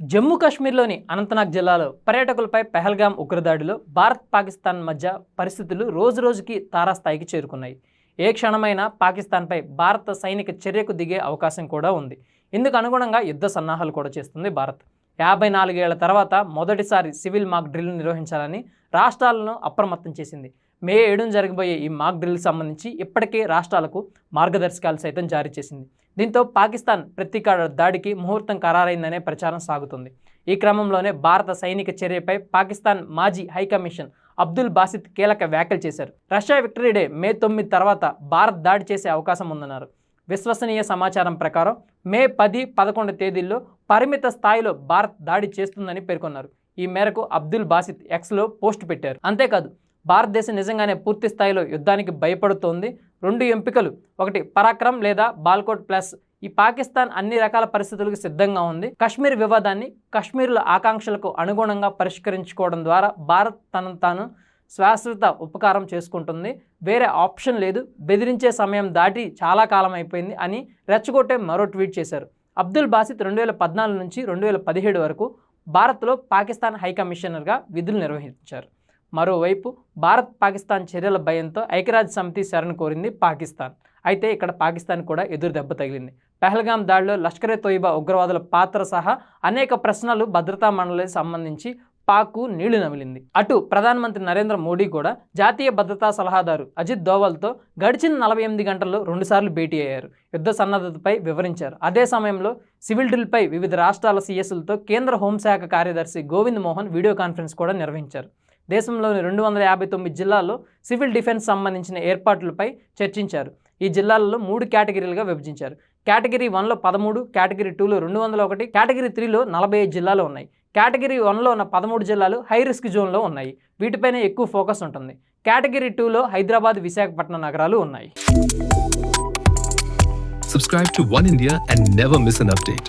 జమ్మూ కాశ్మీర్లోని అనంతనాగ్ జిల్లాలో పర్యాటకులపై పెహల్గాం ఉగ్రదాడిలో భారత్ పాకిస్తాన్ మధ్య పరిస్థితులు రోజురోజుకి తారాస్థాయికి చేరుకున్నాయి. ఏ క్షణమైనా పాకిస్తాన్పై భారత సైనిక చర్యకు దిగే అవకాశం కూడా ఉంది. ఇందుకు అనుగుణంగా యుద్ధ సన్నాహాలు కూడా చేస్తుంది భారత్. యాభై నాలుగేళ్ళ తర్వాత మొదటిసారి సివిల్ మాక్ డ్రిల్ నిర్వహించాలని రాష్ట్రాలను అప్రమత్తం చేసింది. మే ఏడున జరగబోయే ఈ మాక్ డ్రిల్ సంబంధించి ఇప్పటికే రాష్ట్రాలకు మార్గదర్శకాలు సైతం జారీ చేసింది. దీంతో పాకిస్తాన్ ప్రతీకార దాడికి ముహూర్తం ఖరారైందనే ప్రచారం సాగుతుంది. ఈ క్రమంలోనే భారత సైనిక చర్యపై పాకిస్తాన్ మాజీ హైకమిషన్ అబ్దుల్ బాసిత్ కీలక వ్యాఖ్యలు చేశారు. రష్యా విక్టరీ డే మే తొమ్మిది తర్వాత భారత్ దాడి చేసే అవకాశం ఉందన్నారు. విశ్వసనీయ సమాచారం ప్రకారం మే పది పదకొండు తేదీల్లో పరిమిత స్థాయిలో భారత్ దాడి చేస్తుందని పేర్కొన్నారు. ఈ మేరకు అబ్దుల్ బాసిత్ ఎక్స్లో పోస్ట్ పెట్టారు. అంతేకాదు భారతదేశం నిజంగానే పూర్తి స్థాయిలో యుద్ధానికి భయపడుతోంది. రెండు ఎంపికలు ఒకటి పరాక్రమ్ లేదా బాల్కోట్ ప్లస్. ఈ పాకిస్తాన్ అన్ని రకాల పరిస్థితులకు సిద్ధంగా ఉంది. కశ్మీర్ వివాదాన్ని కశ్మీర్ల ఆకాంక్షలకు అనుగుణంగా పరిష్కరించుకోవడం ద్వారా భారత్ తనను తాను శాశ్వత ఉపకారం చేసుకుంటుంది. వేరే ఆప్షన్ లేదు. బెదిరించే సమయం దాటి చాలా కాలం అయిపోయింది అని రెచ్చగొట్టే మరో ట్వీట్ చేశారు. అబ్దుల్ బాసిత్ రెండు వేల పద్నాలుగు నుంచి రెండు వేల పదిహేడు వరకు భారత్లో పాకిస్తాన్ హై కమిషనర్గా విధులు నిర్వహించారు. మరోవైపు భారత్ పాకిస్తాన్ చర్యల భయంతో ఐక్యరాజ్య సమితి శరణు కోరింది పాకిస్తాన్. అయితే ఇక్కడ పాకిస్తాన్ కూడా ఎదురు దెబ్బ తగిలింది. పెహల్గాం దాడిలో లష్కరే తోయిబా ఉగ్రవాదుల పాత్ర సహా అనేక ప్రశ్నలు భద్రతా మండలికి సంబంధించి పాక్కు నీళ్ళు నమిలింది. అటు ప్రధానమంత్రి నరేంద్ర మోడీ కూడా జాతీయ భద్రతా సలహాదారు అజిత్ దోవల్తో గడిచిన నలభై ఎనిమిది గంటల్లో రెండుసార్లు భేటీ అయ్యారు. యుద్ధ సన్నద్ధతపై వివరించారు. అదే సమయంలో సివిల్ డ్రిల్పై వివిధ రాష్ట్రాల సీఎస్లతో కేంద్ర హోంశాఖ కార్యదర్శి గోవింద్ మోహన్ వీడియో కాన్ఫరెన్స్ కూడా నిర్వహించారు. దేశంలోని రెండు వందల యాభై తొమ్మిది జిల్లాల్లో సివిల్ డిఫెన్స్ సంబంధించిన ఏర్పాట్లపై చర్చించారు. ఈ జిల్లాలలో మూడు కేటగిరీలుగా విభజించారు. కేటగిరీ వన్లో పదమూడు కేటగిరీ టూలో రెండు వందల ఒకటి కేటగిరీ త్రీలో నలభై ఐదు జిల్లాలు ఉన్నాయి. కేటగిరీ వన్లో ఉన్న పదమూడు జిల్లాలు హై రిస్క్ జోన్లో ఉన్నాయి. వీటిపైన ఎక్కువ ఫోకస్ ఉంటుంది. కేటగిరీ టూలో హైదరాబాద్ విశాఖపట్నం నగరాలు ఉన్నాయి. Subscribe to One India and never miss an update.